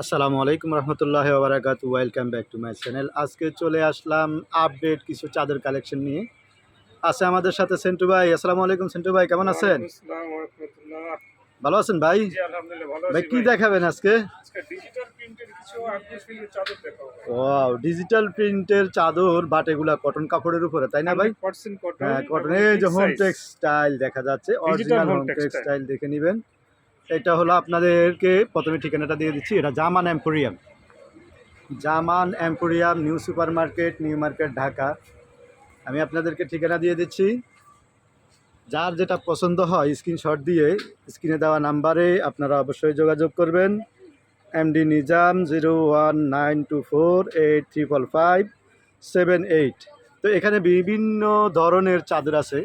আসসালামু আলাইকুম রহমতুল্লাহ ওবরাকাত welcome back to my channel আজকে চলে আসলাম আপডেট কিছু চাদর কালেকশন নিয়ে। আছে আমাদের সাথে সেন্টু ভাই। আসসালামু আলাইকুম সেন্টু ভাই কেমন আছেন। ভালো আছেন ভাই? ভাই কি দেখাবেন আজকে? আজকে ডিজিটাল প্রিন্টের চাদর ওয়াও ডিজিটাল প্রিন্টের চাদর বাটেগুলা কটন কাপড়ের উপরে তাই না ভাই? 100% কটন হ্যাঁ কটন এই যে হোম। টেক্সটাইল দেখা যাচ্ছে অরিজিনাল হোম। টেক্সটাইল দেখে নেবেন। এটা হলো আপনাদেরকে প্রথমে ঠিকানাটা দিয়ে দিচ্ছি। এটা Zaman emporium. Zaman emporium, new super market new market, Dhaka. আমি আপনাদেরকে ঠিকানা দিয়ে দিচ্ছি। যার যেটা পছন্দ হয় স্ক্রিনশট দিয়ে স্ক্রিনে দেওয়া নাম্বারে আপনারা অবশ্যই যোগাযোগ করবেন। MD Nizam zero one nine two four eight triple five seven eight. তো এখানে বিভিন্ন ধরনের চাদর আছে।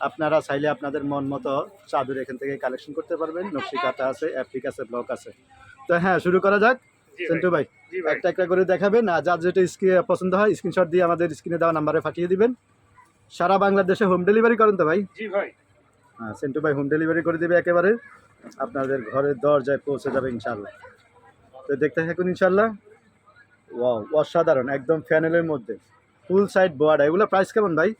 আপনারা চাইলে আপনাদের মন মতো চাদর এখান থেকে কালেকশন করতে পারবেন। নকশি কাটা আছে অ্যাপ্লিক আছে ব্লক আছে। তো হ্যাঁ শুরু করা যাক। সেন্টু ভাই একটা একটা করে দেখাবেন আর যার যেটা স্ক্রিনে পছন্দ হয় স্ক্রিনশট দিয়ে আমাদের স্ক্রিনে দেওয়া নাম্বারে পাঠিয়ে দিবেন। সারা বাংলাদেশে হোম ডেলিভারি করেন তো ভাই? জি ভাই। হ্যাঁ সেন্টু ভাই হোম ডেলিভারি করে দেবে একেবারে। আপনাদের ঘরের দরজায় পৌঁছে যাবে ইনশাল্লাহ তো দেখতে থাকুন ইনশাল্লাহ ওয়াও অসাধারণ একদম ফ্যানেলের মধ্যে। ফুল সাইড বোয়ার্ড এগুলো প্রাইস কেমন ভাই?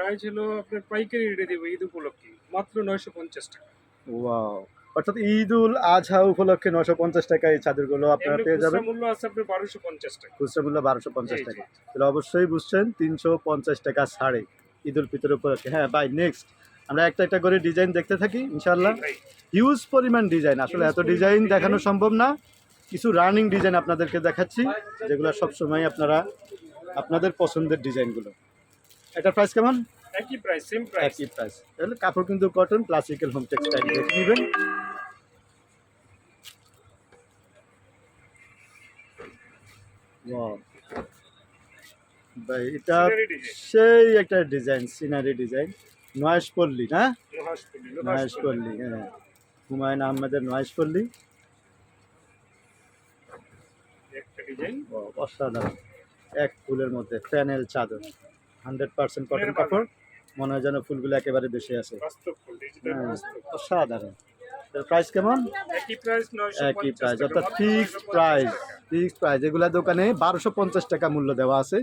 প্রাইস হলো আপনার পাইকারি রেটে দেবো ঈদ উপলক্ষে মাত্র নয়শো পঞ্চাশ টাকা। ওয়াও অর্থাৎ ঈদ উল আজহা উপলক্ষে নশো পঞ্চাশ টাকা এই চাদরগুলো আপনারা পেয়ে যাবেন। মূল্য আছে আপনার বারোশো পঞ্চাশ টাকা। খুচরা মূল্য বারোশো পঞ্চাশ। টাকা। তাহলে অবশ্যই বুঝছেন তিনশো পঞ্চাশ টাকা ছাড়ে ঈদ উল ফিতর উপলক্ষে। হ্যাঁ ভাই নেক্সট আমরা একটা একটা করে ডিজাইন দেখতে থাকি ইনশাল্লাহ হিউজ পরিমাণ ডিজাইন আসলে এত ডিজাইন দেখানো সম্ভব না। কিছু রানিং ডিজাইন আপনাদেরকে দেখাচ্ছি যেগুলো সবসময় আপনারা আপনাদের পছন্দের ডিজাইনগুলো এটার প্রাইস কেমন? একই প্রাইস সেম প্রাইস একই প্রাইস তাহলে কাপড় কিন্তু কটন ক্লাসিক্যাল হোম টেক্সটাইল দেখে নেবেন. ভাই এটা সেই একটা ডিজাইন সিনারি ডিজাইন নয়েশ পল্লী না নয়েশ পল্লী হ্যাঁ। হুমায়ুন আহমেদের নয়েশ পল্লী একটা ডিজাইন অসাধারণ। এক ফুলের মধ্যে প্যানেল চাদর। হান্ড্রেড পার্সেন্ট কটন কাপড়। মনে হয় যেন ফুলগুলো একেবারে বেশি আছে। হ্যাঁ, অসাধারণ এর প্রাইস কেমন? একই প্রাইস অর্থাৎ ফিক্সড প্রাইস ফিক্সড প্রাইস এগুলা দোকানে বারোশো পঞ্চাশ টাকা মূল্য দেওয়া আছে।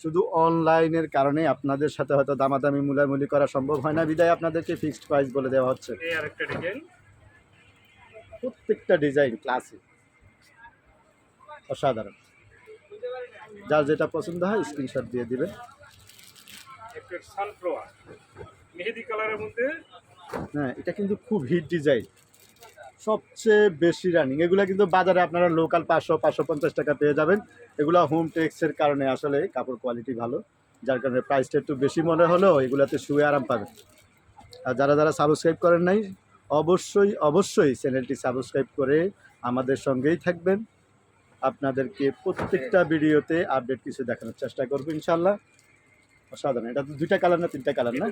শুধু অনলাইনের কারণে আপনাদের সাথে হয়তো দামাদামি মূলামূলি করা সম্ভব হয় না। বিদায় আপনাদেরকে ফিক্সড প্রাইস বলে দেওয়া হচ্ছে। প্রত্যেকটা ডিজাইন ক্লাসিক অসাধারণ। যার যেটা পছন্দ হয় স্ক্রিনশট দিয়ে দিবেন। একটা সানফ্লাওয়ার মেহেদি কালারের মধ্যে। হ্যাঁ এটা কিন্তু খুব হিট ডিজাইন সবচেয়ে বেশি রানিং এগুলো কিন্তু বাজারে আপনারা লোকাল পাঁচশো পাঁচশো পঞ্চাশ টাকা পেয়ে যাবেন। এগুলো হোম টেক্সের কারণে আসলে কাপড় কোয়ালিটি ভালো। যার কারণে প্রাইসটা একটু বেশি মনে হলেও এগুলোতে শুয়ে আরাম পাবেন। আর যারা যারা সাবস্ক্রাইব করেন নাই অবশ্যই অবশ্যই চ্যানেলটি সাবস্ক্রাইব করে আমাদের সঙ্গেই থাকবেন। আপনাদেরকে প্রত্যেকটা ভিডিওতে আপডেট কিছু দেখানোর চেষ্টা করব ইনশাল্লাহ অসাধারণ। এটা তো দুইটা কালার না তিনটা কালার না?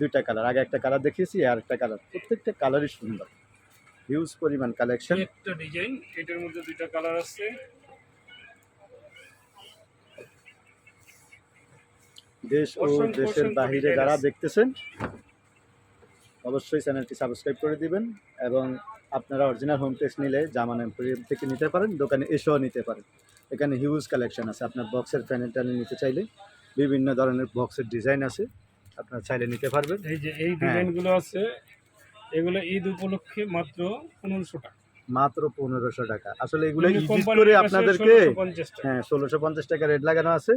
দুইটা কালার আগে একটা কালার দেখিয়েছি আর একটা কালার প্রত্যেকটা কালারই সুন্দর। হিউজ পরিমাণ কালেকশন একটা ডিজাইন এটার মধ্যে দুইটা কালার আছে। দেশ ও দেশের বাহিরে যারা দেখতেছেন অবশ্যই চ্যানেলটি সাবস্ক্রাইব করে দিবেন এবং আপনারা অরিজিনাল হোম টেক্স নিলে জামান এম্পোরিয়াম থেকে নিতে পারেন দোকানে এসেও নিতে পারেন। এখানে হিউজ কালেকশন আছে। আপনার বক্সের ট্যানেল নিতে চাইলে বিভিন্ন ধরনের বক্সের ডিজাইন আছে আপনারা চাইলে নিতে পারবেন। এই যে এই হ্যাঁ। ডিজাইনগুলো আছে এগুলো ঈদ উপলক্ষে মাত্র পনেরোশো টাকা। মাত্র পনেরোশো টাকা। আসলে এগুলো কোম্পানির করে আপনাদেরকে হ্যাঁ ষোলোশো পঞ্চাশ টাকা রেট লাগানো আছে।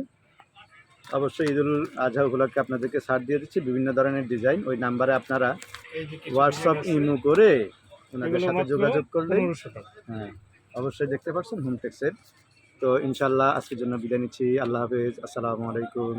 অবশ্যই ঈদুল আজহা উপলক্ষে আপনাদেরকে ছাড় দিয়ে দিচ্ছি। বিভিন্ন ধরনের ডিজাইন ওই নাম্বারে আপনারা হোয়াটসঅ্যাপ ইমো করে ওনাদের সাথে যোগাযোগ করলে হ্যাঁ অবশ্যই দেখতে পাচ্ছেন হোমটেক্সের তো ইনশাল্লাহ আজকের জন্য বিদায় নিচ্ছি। আল্লাহ হাফেজ। আসসালামু আলাইকুম।